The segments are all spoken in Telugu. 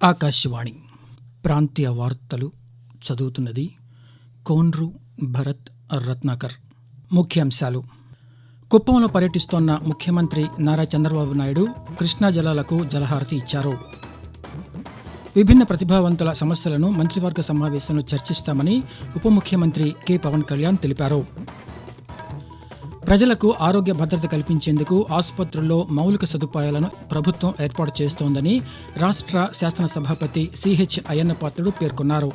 ఆకాశవాణి ప్రాంతీయ వార్తలు చదువుతున్నది కోన్రు భరత్ రత్నాకర్. ముఖ్యాంశాలు. కుప్పంలో పర్యటిస్తోన్న ముఖ్యమంత్రి నారా చంద్రబాబు నాయుడు కృష్ణా జలాలకు జలహారతి ఇచ్చారు. విభిన్న ప్రతిభావంతుల సమస్యలను మంత్రివర్గ సమావేశంలో చర్చిస్తామని ఉప ముఖ్యమంత్రి కె. పవన్ కళ్యాణ్ తెలిపారు. ప్రజలకు ఆరోగ్య భద్రత కల్పించేందుకు ఆసుపత్రుల్లో మౌలిక సదుపాయాలను ప్రభుత్వం ఏర్పాటు చేస్తోందని రాష్ట్ర శాసనసభాపతి సిహెచ్ అయ్యన్నపాత్రుడు పేర్కొన్నారు.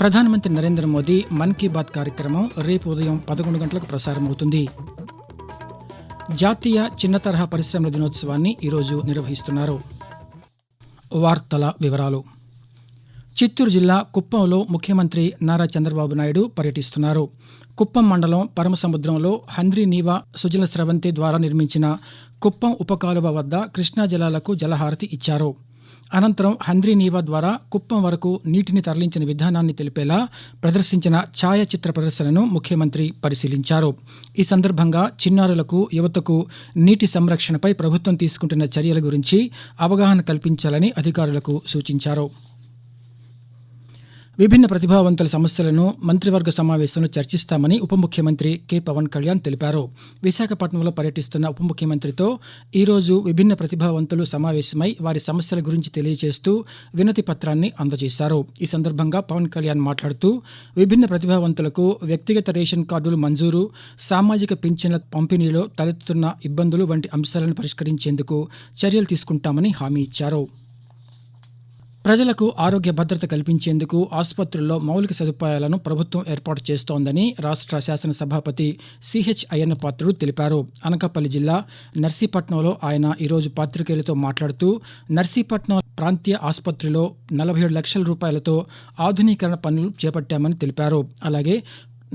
ప్రధానమంత్రి నరేంద్ర మోదీ మన్ కీ బాత్ కార్యక్రమం రేపు ఉదయం పదకొండు గంటలకు ప్రసారమవుతుంది. జాతీయ చిన్న తరహా పరిశ్రమల దినోత్సవాన్ని ఈరోజు నిర్వహిస్తున్నారు. వార్తల వివరాలు. చిత్తూరు జిల్లా కుప్పంలో ముఖ్యమంత్రి నారా చంద్రబాబు నాయుడు పర్యటిస్తున్నారు. కుప్పం మండలం పరమసముద్రంలో హంద్రీ నీవా సుజల స్రవంతి ద్వారా నిర్మించిన కుప్పం ఉపకాలువ వద్ద కృష్ణా జలాలకు జలహారతి ఇచ్చారు. అనంతరం హంద్రీ నీవా ద్వారా కుప్పం వరకు నీటిని తరలించిన విధానాన్ని తెలిపేలా ప్రదర్శించిన ఛాయాచిత్ర ప్రదర్శనను ముఖ్యమంత్రి పరిశీలించారు. ఈ సందర్భంగా చిన్నారులకు యువతకు నీటి సంరక్షణపై ప్రభుత్వం తీసుకుంటున్న చర్యల గురించి అవగాహన కల్పించాలని అధికారులకు సూచించారు. విభిన్న ప్రతిభావంతుల సమస్యలను మంత్రివర్గ సమావేశంలో చర్చిస్తామని ఉప ముఖ్యమంత్రి కె పవన్ కళ్యాణ్ తెలిపారు. విశాఖపట్నంలో పర్యటిస్తున్న ఉప ముఖ్యమంత్రితో ఈరోజు విభిన్న ప్రతిభావంతులు సమావేశమై వారి సమస్యల గురించి తెలియజేస్తూ వినతి పత్రాన్ని అందజేశారు. ఈ సందర్భంగా పవన్ కళ్యాణ్ మాట్లాడుతూ విభిన్న ప్రతిభావంతులకు వ్యక్తిగత రేషన్ కార్డులు మంజూరు సామాజిక పింఛన్ల పంపిణీలో తలెత్తుతున్న ఇబ్బందులు వంటి అంశాలను పరిష్కరించేందుకు చర్యలు తీసుకుంటామని హామీ ఇచ్చారు. ప్రజలకు ఆరోగ్య భద్రత కల్పించేందుకు ఆసుపత్రుల్లో మౌలిక సదుపాయాలను ప్రభుత్వం ఏర్పాటు చేస్తోందని రాష్ట్ర శాసనసభాపతి సిహెచ్ అయ్యన్నపాత్రుడు తెలిపారు. అనకాపల్లి జిల్లా నర్సీపట్నంలో ఆయన ఈరోజు పాత్రికేయులతో మాట్లాడుతూ నర్సీపట్నం ప్రాంతీయ ఆసుపత్రిలో నలభై ఏడు లక్షల రూపాయలతో ఆధునీకరణ పనులు చేపట్టామని తెలిపారు. అలాగే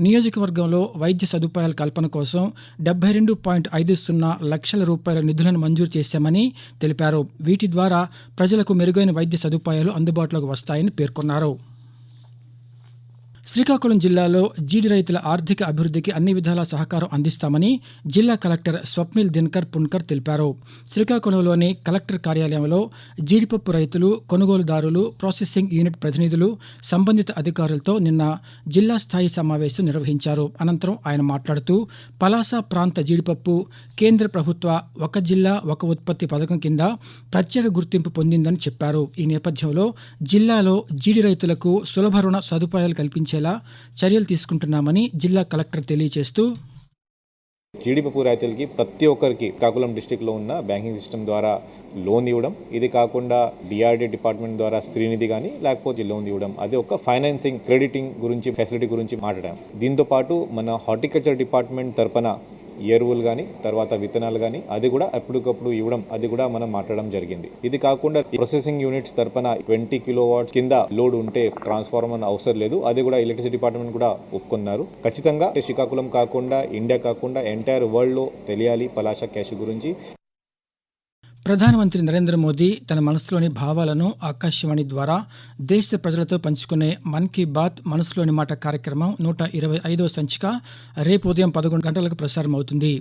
నియోజకవర్గంలో వైద్య సదుపాయాల కల్పన కోసం డెబ్బై రెండు పాయింట్ ఐదు సున్నా లక్షల రూపాయల నిధులను మంజూరు చేశామని తెలిపారు. వీటి ద్వారా ప్రజలకు మెరుగైన వైద్య సదుపాయాలు అందుబాటులోకి వస్తాయని పేర్కొన్నారు. శ్రీకాకుళం జిల్లాలో జీడి రైతుల ఆర్థిక అభివృద్ధికి అన్ని విధాల సహకారం అందిస్తామని జిల్లా కలెక్టర్ స్వప్నిల్ దినకర్ పున్కర్ తెలిపారు. శ్రీకాకుళంలోని కలెక్టర్ కార్యాలయంలో జీడిపప్పు రైతులు కొనుగోలుదారులు ప్రాసెసింగ్ యూనిట్ ప్రతినిధులు సంబంధిత అధికారులతో నిన్న జిల్లా స్థాయి సమావేశం నిర్వహించారు. అనంతరం ఆయన మాట్లాడుతూ పలాస ప్రాంత జీడిపప్పు కేంద్ర ప్రభుత్వ ఒక జిల్లా ఒక ఉత్పత్తి పథకం కింద ప్రత్యేక గుర్తింపు పొందిందని చెప్పారు. ఈ నేపథ్యంలో జిల్లాలో జీడి రైతులకు సులభ రుణ సదుపాయాలు కల్పించేలా చర్యలు తీసుకుంటున్నామని జిల్లా కలెక్టర్ తెలియజేస్తూ జీడిపప్పు రైతులకి ప్రతి ఒక్కరికి శ్రీకాకుళం డిస్టిక్లో ఉన్న బ్యాంకింగ్ సిస్టమ్ ద్వారా లోన్ ఇవ్వడం ఇది కాకుండా డిఆర్డీ డిపార్ట్మెంట్ ద్వారా శ్రీనిధి కానీ లేకపోతే లోన్ ఇవ్వడం అది ఒక ఫైనాన్సింగ్ క్రెడిటింగ్ గురించి ఫెసిలిటీ గురించి మాట్లాడాం. దీంతో పాటు మన హార్టికల్చర్ డిపార్ట్మెంట్ తరపున ఎరువులు కానీ తర్వాత విత్తనాలు కానీ అది కూడా ఎప్పటికప్పుడు ఇవ్వడం అది కూడా మనం మాట్లాడడం జరిగింది. ఇది కాకుండా ప్రొసెసింగ్ యూనిట్స్ తరపున ట్వంటీ కిలో వాట్స్ కింద లోడ్ ఉంటే ట్రాన్స్ఫార్మర్ అవసరం లేదు. అది కూడా ఎలక్ట్రిసిటీ డిపార్ట్మెంట్ కూడా ఒప్పుకున్నారు. ఖచ్చితంగా శ్రీకాకుళం కాకుండా ఇండియా కాకుండా ఎంటైర్ వరల్డ్లో తెలియాలి పలాష క్యాష్ గురించి. ప్రధానమంత్రి నరేంద్ర మోదీ తన మనసులోని భావాలను ఆకాశవాణి ద్వారా దేశ ప్రజలతో పంచుకునే మన్ కీ బాత్ మనసులోని మాట కార్యక్రమం నూట ఇరవై ఐదవ సంచిక రేపు ఉదయం పదకొండు గంటలకు ప్రసారం అవుతుంది.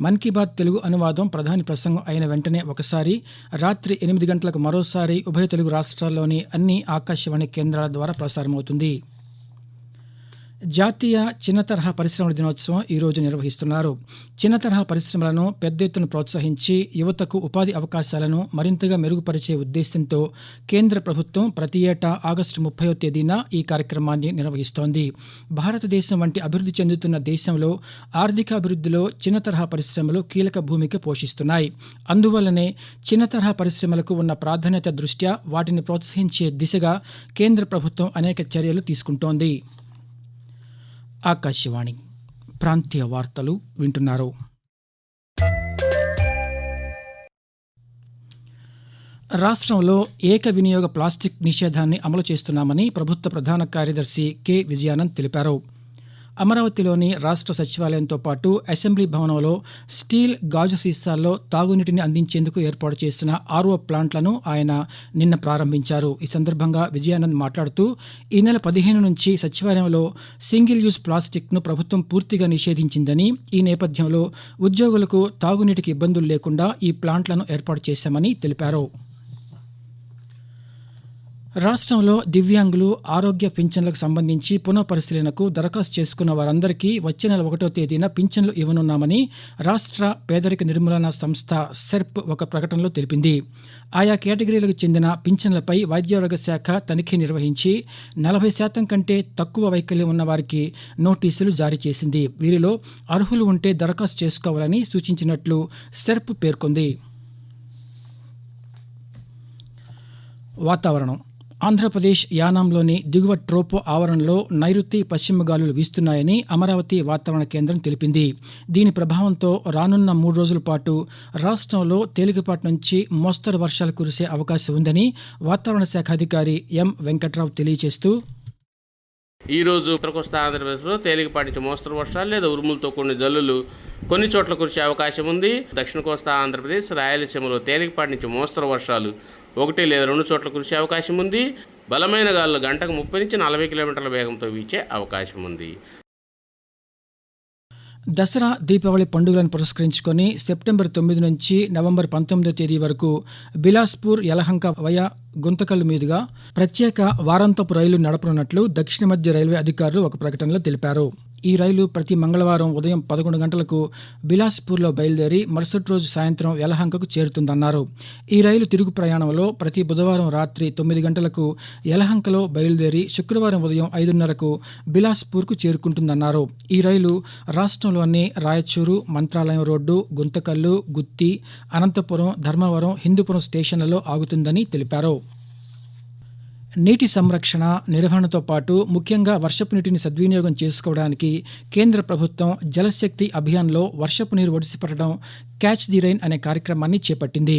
మన్ కీ బాత్ తెలుగు అనువాదం ప్రధాని ప్రసంగం అయిన వెంటనే ఒకసారి రాత్రి ఎనిమిది గంటలకు మరోసారి ఉభయ తెలుగు రాష్ట్రాల్లోని అన్ని ఆకాశవాణి కేంద్రాల ద్వారా ప్రసారమవుతుంది. జాతీయ చిన్న తరహా పరిశ్రమల దినోత్సవం ఈరోజు నిర్వహిస్తున్నారు. చిన్న తరహా పరిశ్రమలను పెద్ద ఎత్తున ప్రోత్సహించి యువతకు ఉపాధి అవకాశాలను మరింతగా మెరుగుపరిచే ఉద్దేశంతో కేంద్ర ప్రభుత్వం ప్రతి ఏటా ఆగస్టు ముప్పై తేదీన ఈ కార్యక్రమాన్ని నిర్వహిస్తోంది. భారతదేశం వంటి అభివృద్ధి చెందుతున్న దేశంలో ఆర్థిక అభివృద్ధిలో చిన్న తరహా పరిశ్రమలు కీలక భూమిక పోషిస్తున్నాయి. అందువల్లనే చిన్న తరహా పరిశ్రమలకు ఉన్న ప్రాధాన్యత దృష్ట్యా వాటిని ప్రోత్సహించే దిశగా కేంద్ర ప్రభుత్వం అనేక చర్యలు తీసుకుంటోంది. ఆకాశవాణి ప్రాంతీయ వార్తలు వింటున్నారు. రాష్ట్రంలో ఏక వినియోగ ప్లాస్టిక్ నిషేధాన్ని అమలు చేస్తున్నామని ప్రభుత్వ ప్రధాన కార్యదర్శి కె. విజయానంద్ తెలిపారు. అమరావతిలోని రాష్ట్ర సచివాలయంతో పాటు అసెంబ్లీ భవనంలో స్టీల్ గాజు సీసాల్లో తాగునీటిని అందించేందుకు ఏర్పాటు చేసిన ఆర్ఓ ప్లాంట్లను ఆయన నిన్న ప్రారంభించారు. ఈ సందర్భంగా విజయానంద్ మాట్లాడుతూ ఈ నెల పదిహేను నుంచి సచివాలయంలో సింగిల్ యూజ్ ప్లాస్టిక్ను ప్రభుత్వం పూర్తిగా నిషేధించిందని ఈ నేపథ్యంలో ఉద్యోగులకు తాగునీటికి ఇబ్బందులు లేకుండా ఈ ప్లాంట్లను ఏర్పాటు చేశామని తెలిపారు. రాష్ట్రంలో దివ్యాంగులు ఆరోగ్య పింఛన్లకు సంబంధించి పునఃపరిశీలనకు దరఖాస్తు చేసుకున్న వారందరికీ వచ్చే నెల ఒకటో తేదీన పింఛన్లు ఇవ్వనున్నామని రాష్ట్ర పేదరిక నిర్మూలన సంస్థ సెర్ప్ ఒక ప్రకటనలో తెలిపింది. ఆయా కేటగిరీలకు చెందిన పింఛన్లపై వైద్యారోగ్య శాఖ తనిఖీ నిర్వహించి నలభై శాతం కంటే తక్కువ వైకల్యం ఉన్న వారికి నోటీసులు జారీ చేసింది. వీరిలో అర్హులు ఉంటే దరఖాస్తు చేసుకోవాలని సూచించినట్లు సెర్ప్ పేర్కొంది. వాతావరణం ఆంధ్రప్రదేశ్ యానాంలోని దిగువ ట్రోపో ఆవరణలో నైరుతి పశ్చిమ గాలులు వీస్తున్నాయని అమరావతి వాతావరణ కేంద్రం తెలిపింది. దీని ప్రభావంతో రానున్న మూడు రోజుల పాటు రాష్ట్రంలో తేలికపాటి నుంచి మోస్తరు వర్షాలు కురిసే అవకాశం ఉందని వాతావరణ శాఖ అధికారి ఎం వెంకట్రావు తెలియజేస్తూ ఈ రోజు ఉత్తరకోస్తా ఆంధ్రప్రదేశ్లో తేలికపాటి నుంచి మోస్తరు వర్షాలు లేదా ఉరుములతో కొన్ని జల్లులు కొన్ని చోట్ల కురిసే అవకాశం ఉంది. దక్షిణ కోస్తా ఆంధ్రప్రదేశ్ రాయలసీమలో తేలికపాటి నుంచి మోస్తరు వర్షాలు ఒకటి లేదా రెండు చోట్ల కురిసే అవకాశం ఉంది. బలమైన గాలులు గంటకు ముప్పై నుంచి నలభై కిలోమీటర్ల వేగంతో వీచే అవకాశం ఉంది. దసరా దీపావళి పండుగలను పురస్కరించుకొని సెప్టెంబర్ తొమ్మిది నుంచి నవంబర్ పంతొమ్మిదో తేదీ వరకు బిలాస్పూర్ యలహంక వయా గుంతకల్లు మీదుగా ప్రత్యేక వారాంతపు రైలు నడపనున్నట్లు దక్షిణ మధ్య రైల్వే అధికారులు ఒక ప్రకటనలో తెలిపారు. ఈ రైలు ప్రతి మంగళవారం ఉదయం పదకొండు గంటలకు బిలాస్పూర్లో బయలుదేరి మరుసటి రోజు సాయంత్రం యలహంకకు చేరుతుందన్నారు. ఈ రైలు తిరుగు ప్రయాణంలో ప్రతి బుధవారం రాత్రి తొమ్మిది గంటలకు యలహంకలో బయలుదేరి శుక్రవారం ఉదయం ఐదున్నరకు బిలాస్పూర్కు చేరుకుంటుందన్నారు. ఈ రైలు రాష్ట్రంలోని రాయచూరు మంత్రాలయం రోడ్డు గుంతకల్లు గుత్తి అనంతపురం ధర్మవరం హిందూపురం స్టేషన్లలో ఆగుతుందని తెలిపారు. నీటి సంరక్షణ నిర్వహణతో పాటు ముఖ్యంగా వర్షపు నీటిని సద్వినియోగం చేసుకోవడానికి కేంద్ర ప్రభుత్వం జలశక్తి అభియాన్లో వర్షపు నీరు ఒడిసిపట్టడం క్యాచ్ ది రైన్ అనే కార్యక్రమాన్ని చేపట్టింది.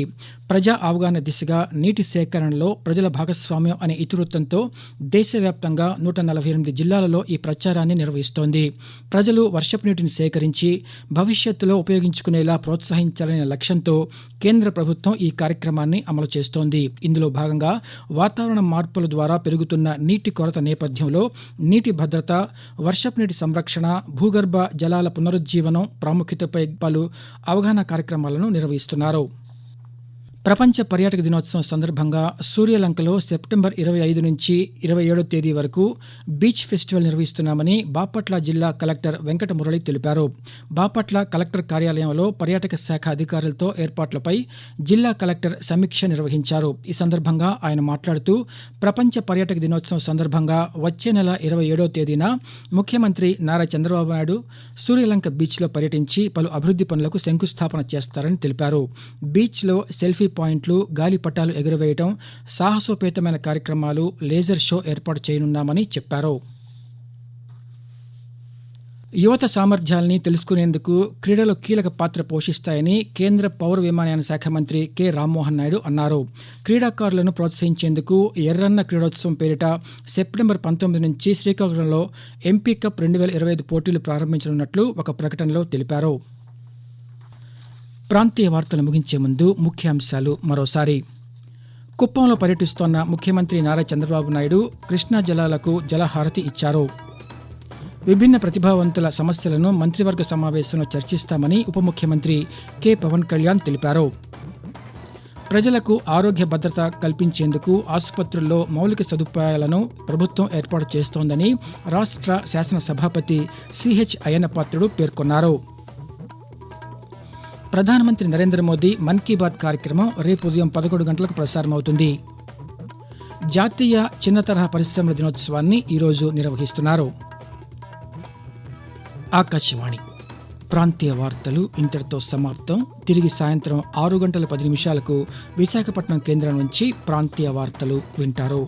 ప్రజా అవగాహన దిశగా నీటి సేకరణలో ప్రజల భాగస్వామ్యం అనే ఇతివృత్తంతో దేశవ్యాప్తంగా నూట నలభై ఎనిమిది జిల్లాలలో ఈ ప్రచారాన్ని నిర్వహిస్తోంది. ప్రజలు వర్షపు నీటిని సేకరించి భవిష్యత్తులో ఉపయోగించుకునేలా ప్రోత్సహించాలనే లక్ష్యంతో కేంద్ర ప్రభుత్వం ఈ కార్యక్రమాన్ని అమలు చేస్తోంది. ఇందులో భాగంగా వాతావరణ మార్పుల ద్వారా పెరుగుతున్న నీటి కొరత నేపథ్యంలో నీటి భద్రత వర్షపు నీటి సంరక్షణ భూగర్భ జలాల పునరుజ్జీవనం ప్రాముఖ్యతపై పలు అవగాహన కార్యక్రమాలను నిర్వహిస్తున్నారు. ప్రపంచ పర్యాటక దినోత్సవం సందర్భంగా సూర్యలంకలో సెప్టెంబర్ ఇరవై ఐదు నుంచి ఇరవై ఏడో తేదీ వరకు బీచ్ ఫెస్టివల్ నిర్వహిస్తున్నామని బాపట్ల జిల్లా కలెక్టర్ వెంకట మురళి తెలిపారు. బాపట్ల కలెక్టర్ కార్యాలయంలో పర్యాటక శాఖ అధికారులతో ఏర్పాట్లపై జిల్లా కలెక్టర్ సమీక్ష నిర్వహించారు. ఈ సందర్భంగా ఆయన మాట్లాడుతూ ప్రపంచ పర్యాటక దినోత్సవం సందర్భంగా వచ్చే నెల ఇరవై ఏడో తేదీన ముఖ్యమంత్రి నారా చంద్రబాబు నాయుడు సూర్యలంక బీచ్లో పర్యటించి పలు అభివృద్ధి పనులకు శంకుస్థాపన చేస్తారని తెలిపారు. బీచ్లో సెల్ఫీ పాయింట్లు గాలిపటాలు ఎగురవేయడం సాహసోపేతమైన కార్యక్రమాలు లేజర్ షో ఏర్పాటు చేయనున్నామని చెప్పారు. యువత సామర్థ్యాల్ని తెలుసుకునేందుకు క్రీడలు కీలక పాత్ర పోషిస్తాయని కేంద్ర పౌర విమానయాన శాఖ మంత్రి కె. రామ్మోహన్ నాయుడు అన్నారు. క్రీడాకారులను ప్రోత్సహించేందుకు ఎర్రన్న క్రీడోత్సవం పేరిట సెప్టెంబర్ పంతొమ్మిది నుంచి శ్రీకాకుళంలో ఎంపీ కప్ రెండు వేల ఇరవై ఐదు పోటీలు ప్రారంభించనున్నట్లు ఒక ప్రకటనలో తెలిపారు. ప్రాంతీయ వార్తలు ముగించే ముందు ముఖ్యాంశాలు మరోసారి. కుప్పంలో పర్యటిస్తోన్న ముఖ్యమంత్రి నారా చంద్రబాబు నాయుడు కృష్ణా జలాలకు జలహారతి ఇచ్చారు. విభిన్న ప్రతిభావంతుల సమస్యలను మంత్రివర్గ సమావేశంలో చర్చిస్తామని ఉప ముఖ్యమంత్రి కె. పవన్ కళ్యాణ్ తెలిపారు. ప్రజలకు ఆరోగ్య భద్రత కల్పించేందుకు ఆసుపత్రుల్లో మౌలిక సదుపాయాలను ప్రభుత్వం ఏర్పాటు చేస్తోందని రాష్ట్ర శాసనసభాపతి సిహెచ్ అయ్యన్నపాత్రుడు పేర్కొన్నారు. ప్రధానమంత్రి నరేంద్ర మోదీ మన్ కీ బాత్ కార్యక్రమం రేపు ఉదయం పదకొండు గంటలకు ప్రసారమవుతుంది జాతీయ చిన్న తరహా పరిశ్రమల దినోత్సవాన్ని ఈరోజు నిర్వహిస్తున్నారు. ఆకాశవాణి. ప్రాంతీయ వార్తలు ఇంతటితో సమాప్తం. తిరిగి సాయంత్రం ఆరు గంటల పది నిమిషాలకు విశాఖపట్నం కేంద్రం నుంచి ప్రాంతీయ వార్తలు వింటారు.